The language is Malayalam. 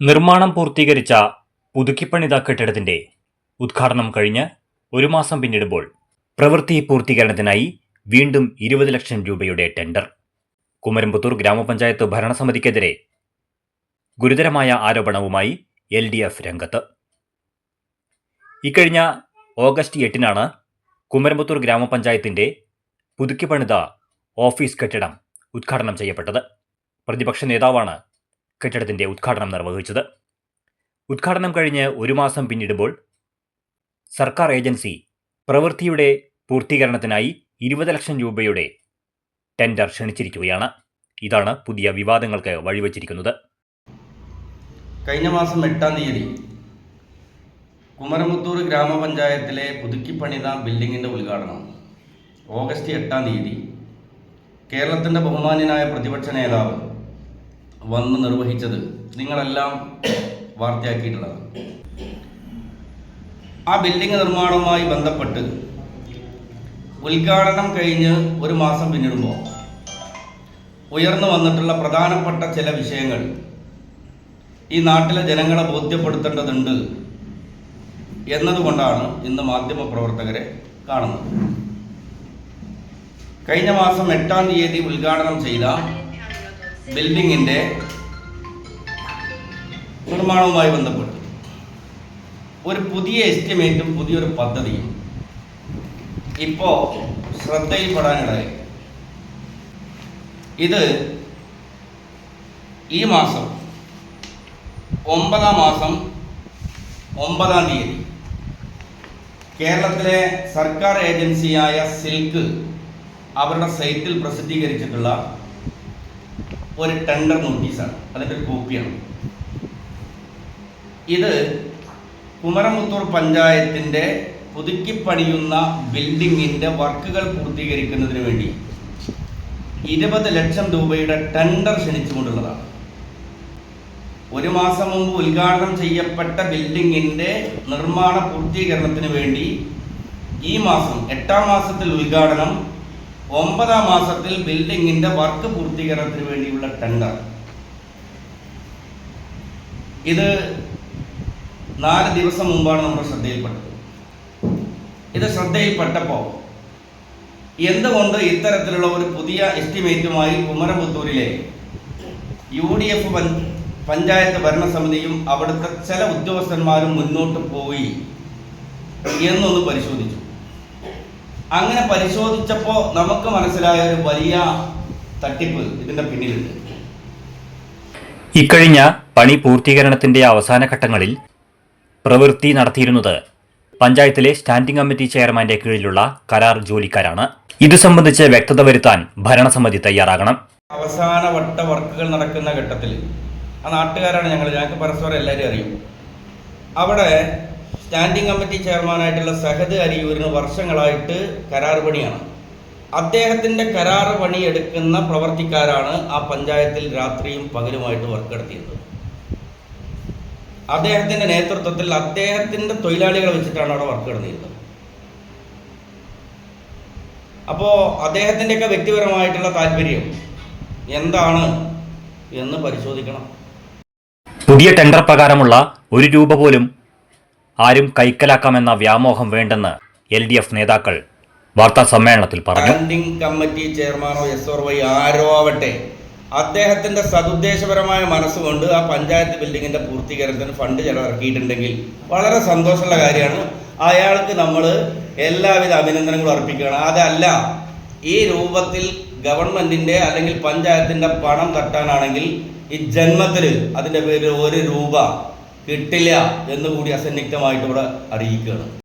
നിർമ്മാണം പൂർത്തീകരിച്ച പുതുക്കിപ്പണിത കെട്ടിടത്തിന്റെ ഉദ്ഘാടനം കഴിഞ്ഞ് ഒരു മാസം പിന്നിടുമ്പോൾ പ്രവൃത്തി പൂർത്തീകരണത്തിനായി വീണ്ടും ഇരുപത് ലക്ഷം രൂപയുടെ ടെൻഡർ. കുമരമ്പത്തൂർ ഗ്രാമപഞ്ചായത്ത് ഭരണസമിതിക്കെതിരെ ഗുരുതരമായ ആരോപണവുമായി എൽ ഡി എഫ് രംഗത്ത്. ഇക്കഴിഞ്ഞ ഓഗസ്റ്റ് എട്ടിനാണ് കുമരമ്പത്തൂർ ഗ്രാമപഞ്ചായത്തിന്റെ പുതുക്കിപ്പണിത ഓഫീസ് കെട്ടിടം ഉദ്ഘാടനം ചെയ്യപ്പെട്ടത്. പ്രതിപക്ഷ നേതാവാണ് കെട്ടിടത്തിന്റെ ഉദ്ഘാടനം നിർവഹിച്ചത്. ഉദ്ഘാടനം കഴിഞ്ഞ് ഒരു മാസം പിന്നിടുമ്പോൾ സർക്കാർ ഏജൻസി പ്രവൃത്തിയുടെ പൂർത്തീകരണത്തിനായി ഇരുപത് ലക്ഷം രൂപയുടെ ടെൻഡർ ക്ഷണിച്ചിരിക്കുകയാണ്. ഇതാണ് പുതിയ വിവാദങ്ങൾക്ക് വഴിവെച്ചിരിക്കുന്നത്. കഴിഞ്ഞ മാസം എട്ടാം തീയതി കുമരമുത്തൂർ ഗ്രാമപഞ്ചായത്തിലെ പുതുക്കിപ്പണിത ബിൽഡിങ്ങിന്റെ ഉദ്ഘാടനം. ഓഗസ്റ്റ് എട്ടാം തീയതി കേരളത്തിന്റെ ബഹുമാന്യനായ പ്രതിപക്ഷ നേതാവ് വന്ന് നിർവഹിച്ചത് നിങ്ങളെല്ലാം വാർത്തയാക്കിയിട്ടുള്ളതാണ്. ആ ബിൽഡിംഗ് നിർമ്മാണവുമായി ബന്ധപ്പെട്ട് ഉദ്ഘാടനം കഴിഞ്ഞ് ഒരു മാസം പിന്നിടുമ്പോൾ ഉയർന്നു വന്നിട്ടുള്ള പ്രധാനപ്പെട്ട ചില വിഷയങ്ങൾ ഈ നാട്ടിലെ ജനങ്ങളെ ബോധ്യപ്പെടുത്തേണ്ടതുണ്ട് എന്നതുകൊണ്ടാണ് ഇന്ന് മാധ്യമപ്രവർത്തകരെ കാണുന്നത്. കഴിഞ്ഞ മാസം എട്ടാം തീയതി ഉദ്ഘാടനം ചെയ്ത ബിൽഡിങ്ങിന്റെ നിർമ്മാണവുമായി ബന്ധപ്പെട്ട് ഒരു പുതിയ എസ്റ്റിമേറ്റും പുതിയൊരു പദ്ധതിയും ഇപ്പോൾ ശ്രദ്ധയിൽപ്പെടാനിടയായി. ഇത് ഈ മാസം ഒമ്പതാം മാസം ഒമ്പതാം തീയതി കേരളത്തിലെ സർക്കാർ ഏജൻസിയായ സിൽക്ക് അവരുടെ സൈറ്റിൽ പ്രസിദ്ധീകരിച്ചിട്ടുള്ള ഒരു ടെൻഡർ നോട്ടീസാണ് അതിന്റെ ഒരു കോപ്പിയാണ് ഇത് കുമരമുത്തൂർ പഞ്ചായത്തിന്റെ പുതുക്കിപ്പണിയുന്ന ബിൽഡിങ്ങിന്റെ വർക്കുകൾ പൂർത്തീകരിക്കുന്നതിന് വേണ്ടി ഇരുപത് ലക്ഷം രൂപയുടെ ടെൻഡർ ക്ഷണിച്ചുകൊണ്ടുള്ളതാണ്. ഒരു മാസം മുമ്പ് ഉദ്ഘാടനം ചെയ്യപ്പെട്ട ബിൽഡിങ്ങിന്റെ നിർമ്മാണ പൂർത്തീകരണത്തിന് വേണ്ടി ഈ മാസം എട്ടാം മാസത്തിൽ ഉദ്ഘാടനം ഒമ്പതാം മാസത്തിൽ ബിൽഡിങ്ങിന്റെ വർക്ക് പൂർത്തീകരണത്തിന് വേണ്ടിയുള്ള ടെൻഡർ ഇത് നാല് ദിവസം മുമ്പാണ് നമ്മുടെ ശ്രദ്ധയിൽപ്പെട്ടത്. ഇത് ശ്രദ്ധയിൽപ്പെട്ടപ്പോൾ എന്തുകൊണ്ട് ഇത്തരത്തിലുള്ള ഒരു പുതിയ എസ്റ്റിമേറ്റുമായി കുമരപുത്തൂരിലെ യു ഡി എഫ് പഞ്ചായത്ത് ഭരണസമിതിയും അവിടുത്തെ ചില ഉദ്യോഗസ്ഥന്മാരും മുന്നോട്ട് പോയി എന്നൊന്ന് പരിശോധിച്ചു. അങ്ങനെ പരിശോധിച്ചപ്പോൾ നമുക്ക് മനസ്സിലായ ഒരു വലിയ തട്ടിപ്പ് ഇതിന്റെ പിന്നിലുണ്ട്. ഇക്കഴിഞ്ഞ പണി പൂർത്തീകരണത്തിന്റെ അവസാന ഘട്ടങ്ങളിൽ പ്രവൃത്തി നടത്തിയിരുന്നത് പഞ്ചായത്തിലെ സ്റ്റാൻഡിംഗ് കമ്മിറ്റി ചെയർമാന്റെ കീഴിലുള്ള കരാർ ജോലിക്കാരാണ്. ഇതു സംബന്ധിച്ച് വ്യക്തത വരുത്താൻ ഭരണസമിതി തയ്യാറാകണം. അവസാന വട്ട വർക്കുകൾ നടക്കുന്ന ഘട്ടത്തിൽ ആ നാട്ടുകാരാണ് ഞങ്ങൾ ഞങ്ങൾക്ക് പരസ്പരം എല്ലാവരും അറിയും. അവിടെ സ്റ്റാൻഡിംഗ് കമ്മിറ്റി ചെയർമാനായിട്ടുള്ള സഹദ് അരിയൂരിന് വർഷങ്ങളായിട്ട് കരാർ പണിയാണ്. അദ്ദേഹത്തിന്റെ കരാർ പണിയെടുക്കുന്ന പ്രവർത്തിക്കാരാണ് ആ പഞ്ചായത്തിൽ രാത്രിയും പകലുമായിട്ട് വർക്ക് നടത്തിയിരുന്നത്. അദ്ദേഹത്തിന്റെ നേതൃത്വത്തിൽ അദ്ദേഹത്തിന്റെ തൊഴിലാളികളെ വെച്ചിട്ടാണ് അവിടെ വർക്ക് നടന്നിരുന്നത്. അപ്പോൾ അദ്ദേഹത്തിന്റെയൊക്കെ വ്യക്തിപരമായിട്ടുള്ള താല്പര്യം എന്താണ് എന്ന് പരിശോധിക്കണം. പുതിയ ടെൻഡർ പ്രകാരമുള്ള ഒരു രൂപ പോലും ആരും കൈക്കലാക്കാമെന്ന വ്യാമോഹം വേണ്ടെന്ന് എൽ ഡി എഫ് നേതാക്കൾ വാർത്താ സമ്മേളനത്തിൽ പറഞ്ഞു. കമ്മിറ്റി ചെയർമാനോ എസ് ഓർ വൈ ആരോ ആവട്ടെ അദ്ദേഹത്തിന്റെ സതുദ്ദേശപരമായ മനസ്സുകൊണ്ട് ആ പഞ്ചായത്ത് ബിൽഡിങ്ങിന്റെ പൂർത്തീകരണത്തിന് ഫണ്ട് ചെലവിറക്കിയിട്ടുണ്ടെങ്കിൽ വളരെ സന്തോഷമുള്ള കാര്യമാണ്. അയാൾക്ക് നമ്മൾ എല്ലാവിധ അഭിനന്ദനങ്ങളും അർപ്പിക്കുകയാണ്. അതല്ല ഈ രൂപത്തിൽ ഗവൺമെന്റിന്റെ അല്ലെങ്കിൽ പഞ്ചായത്തിന്റെ പണം തട്ടാനാണെങ്കിൽ ഈ ജന്മത്തിൽ അതിന്റെ പേരിൽ ഒരു രൂപ കിട്ടില്ല എന്ന് കൂടി അസന്നിഗ്ധമായിട്ട് ഇവിടെ അറിയിക്കുകയാണ്.